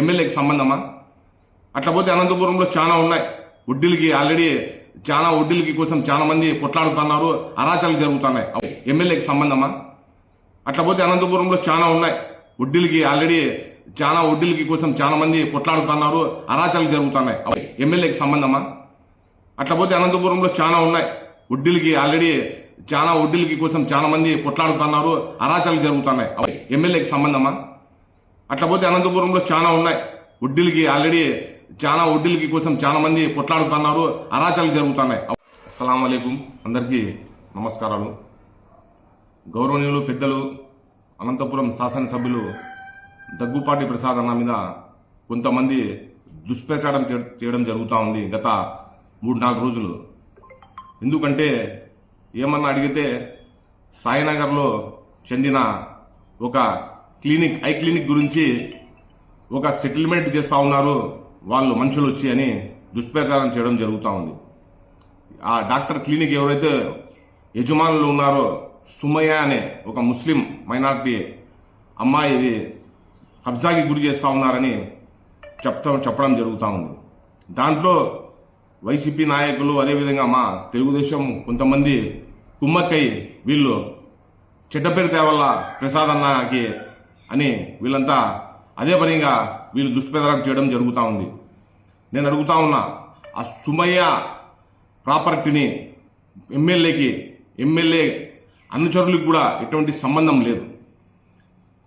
ఎమ్మెల్యేకి సంబంధమా? అట్లా పోతే అనంతపురంలో చాలా ఉన్నాయి. వడ్డీలకి ఆల్రెడీ చాలా వడ్డీలకి కోసం చాలా మంది కొట్లాడుతున్నారు అరాచకాలు జరుగుతున్నాయి. ఎమ్మెల్యేకి సంబంధమా? అట్లా పోతే అనంతపురంలో చాలా ఉన్నాయి. వడ్డీలకి ఆల్రెడీ చాలా వడ్డీలకి కోసం చాలా మంది కొట్లాడుతున్నారు అరాచకాలు జరుగుతున్నాయి. ఎమ్మెల్యేకి సంబంధమా? అట్లా పోతే అనంతపురంలో చాలా ఉన్నాయి. వడ్డీలకి ఆల్రెడీ చాలా వడ్డీలకి కోసం చాలా మంది కొట్లాడుతున్నారు అరాచకాలు జరుగుతున్నాయి. ఎమ్మెల్యేకి సంబంధమా? అట్లా పోతే అనంతపురంలో చాలా ఉన్నాయి. వడ్డీలకి ఆల్రెడీ చాలా వడ్డీలకి కోసం చాలా మంది కొట్లాడుతున్నారు. అరాచకాలు జరుగుతున్నాయి. అస్సలం అయికం అందరికీ నమస్కారాలు. గౌరవనీయులు పెద్దలు అనంతపురం శాసనసభ్యులు దగ్గుపాటి ప్రసాద్ అన్న మీద కొంతమంది దుష్ప్రచారం చేయడం జరుగుతూ ఉంది గత మూడు నాలుగు రోజులు. ఎందుకంటే ఏమన్నా అడిగితే సాయినగర్లో చెందిన ఒక క్లినిక్ ఐ క్లినిక్ గురించి ఒక సెటిల్మెంట్ చేస్తూ ఉన్నారు వాళ్ళు మనుషులు వచ్చి అని దుష్ప్రచారం చేయడం జరుగుతూ ఉంది. ఆ డాక్టర్ క్లినిక్ ఎవరైతే యజమానులు ఉన్నారో సుమయ్య అనే ఒక ముస్లిం మైనార్టీ అమ్మాయి ఇది కబ్జాకి గురి చేస్తూ ఉన్నారని చెప్తా చెప్పడం జరుగుతూ ఉంది. దాంట్లో వైసీపీ నాయకులు అదేవిధంగా మా తెలుగుదేశం కొంతమంది కుమ్మక్కై వీళ్ళు చెడ్డ పేరు తేవల్ల ప్రసాద్ అన్నకి అని వీళ్ళంతా అదే పనిగా వీళ్ళు దుష్ప్రచారం చేయడం జరుగుతూ ఉంది. నేను అడుగుతా ఉన్నా ఆ సుమయ్య ప్రాపర్టీని ఎమ్మెల్యేకి ఎమ్మెల్యే అనుచరులకు కూడా ఎటువంటి సంబంధం లేదు.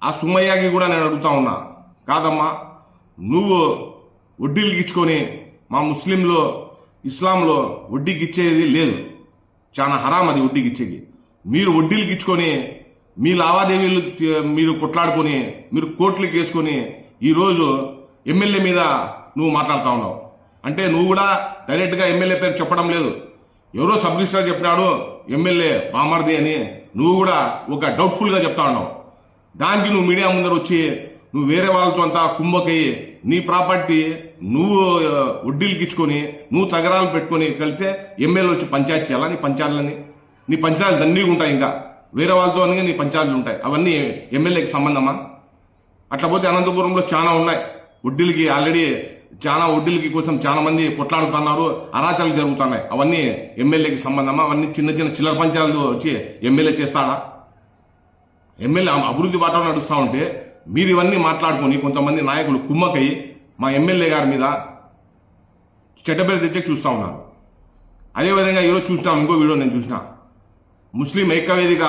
ఆ సుమయ్యకి కూడా నేను అడుగుతా ఉన్నా కాదమ్మా నువ్వు వడ్డీలు ఇచ్చుకొని మా ముస్లింలో ఇస్లాంలో వడ్డీకి ఇచ్చేది లేదు. చాలా హరాం అది వడ్డీకి ఇచ్చేది. మీరు వడ్డీలు ఇచ్చుకొని మీ లావాదేవీలు మీరు కొట్లాడుకొని మీరు కోట్లు వేసుకొని ఈరోజు ఎమ్మెల్యే మీద నువ్వు మాట్లాడుతూ ఉన్నావు. అంటే నువ్వు కూడా డైరెక్ట్గా ఎమ్మెల్యే పేరు చెప్పడం లేదు. ఎవరో సబ్ రిజిస్టర్ చెప్పినాడు ఎమ్మెల్యే బామర్ది అని నువ్వు కూడా ఒక డౌట్ఫుల్గా చెప్తా ఉన్నావు. దానికి నువ్వు మీడియా ముందర వచ్చి నువ్వు వేరే వాళ్ళతో అంతా కుంభకయ్యి నీ ప్రాపర్టీ నువ్వు వడ్డీలకి ఇచ్చుకొని నువ్వు తగరాలు పెట్టుకొని కలిసే ఎమ్మెల్యే వచ్చి పంచాయతీ చేయాలా నీ పంచాయతీలని? నీ పంచాయతీలు దండిగా ఉంటాయి ఇంకా. వేరే వాళ్ళతో అనగా నీ పంచాయతీలు ఉంటాయి. అవన్నీ ఎమ్మెల్యేకి సంబంధమా? అట్లా పోతే అనంతపురంలో చాలా ఉన్నాయి. వడ్డీలకి ఆల్రెడీ చాలా వడ్డీలకి కోసం చాలా మంది కొట్లాడుతున్నారు. అరాచకాలు జరుగుతున్నాయి. అవన్నీ ఎమ్మెల్యేకి సంబంధమా? అవన్నీ చిన్న చిన్న చిల్లర పంచాయతీలు వచ్చి ఎమ్మెల్యే చేస్తాడా? ఎమ్మెల్యే అభివృద్ధి బాట నడుస్తూ ఉంటే మీరు ఇవన్నీ మాట్లాడుకొని కొంతమంది నాయకులు కుమ్మకై మా ఎమ్మెల్యే గారి మీద చెడ్డ పేరు తెచ్చే చూస్తూ ఉన్నారు. అదేవిధంగా ఈరోజు చూసినాం ఇంకో వీడియో నేను చూసినా. ముస్లిం ఏకవేదిక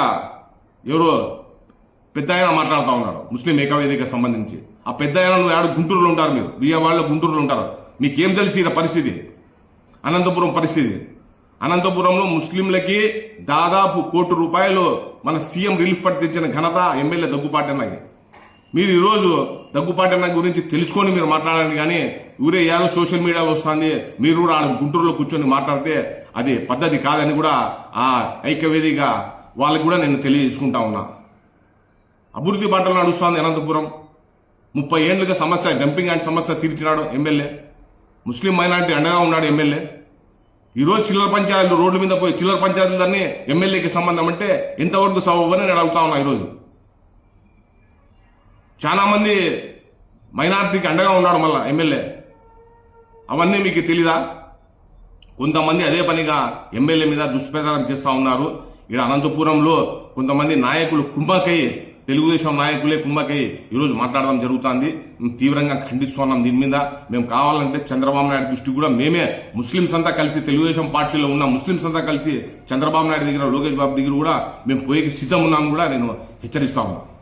ఎవరో పెద్ద ఆయన మాట్లాడుతూ ఉన్నారు. ముస్లిం ఏకవేదిక సంబంధించి. ఆ పెద్ద ఆయన ఆడ గుంటూరులో ఉంటారు మీరు? విజయవాడలో గుంటూరులో ఉంటారు. మీకేం తెలిసి ఈ పరిస్థితి? అనంతపురం పరిస్థితి. అనంతపురంలో ముస్లింలకి దాదాపు కోటి రూపాయలు మన సీఎం రిలీఫ్ ఫండ్ తెచ్చిన ఘనత ఎమ్మెల్యే దగ్గుపాటి అన్నకి. మీరు ఈరోజు దగ్గుపాటి అన్న గురించి తెలుసుకొని మీరు మాట్లాడండి కానీ ఊరే ఏదో సోషల్ మీడియాలో వస్తుంది మీరు కూడా ఆడ గుంటూరులో కూర్చొని మాట్లాడితే అది పద్ధతి కాదని కూడా ఆ ఐక్యవేదిక వాళ్ళకి కూడా నేను తెలియజేసుకుంటా ఉన్నా. అభివృద్ధి పంటలు నడుస్తుంది అనంతపురం. ముప్పై ఏళ్ళుగా సమస్య డంపింగ్ అండ్ సమస్య తీర్చినాడు ఎమ్మెల్యే. ముస్లిం మైనార్టీ అండగా ఉన్నాడు ఎమ్మెల్యే. ఈరోజు చిల్లర పంచాయతీలు రోడ్ల మీద పోయి చిల్లర పంచాయతీలన్నీ ఎమ్మెల్యేకి సంబంధం అంటే ఎంతవరకు సవని నేను అడుగుతా ఉన్నా ఈరోజు చాలా మంది మైనార్టీకి అండగా ఉన్నాడు మళ్ళా ఎమ్మెల్యే. అవన్నీ మీకు తెలీదా? కొంతమంది అదే పనిగా ఎమ్మెల్యే మీద దుష్ప్రచారం చేస్తూ ఉన్నారు. ఇక్కడ అనంతపురంలో కొంతమంది నాయకులు కుంభకై తెలుగుదేశం నాయకులే కుంభకై ఈరోజు మాట్లాడడం జరుగుతుంది. మేము తీవ్రంగా ఖండిస్తున్నాం దీని మీద. మేము కావాలంటే చంద్రబాబు నాయుడు దృష్టి కూడా మేమే ముస్లింస్ అంతా కలిసి తెలుగుదేశం పార్టీలో ఉన్న ముస్లింస్ అంతా కలిసి చంద్రబాబు నాయుడు దగ్గర లోకేష్ బాబు దగ్గర కూడా మేము పోయేకి సిద్ధం ఉన్నాం కూడా నేను హెచ్చరిస్తా ఉన్నాను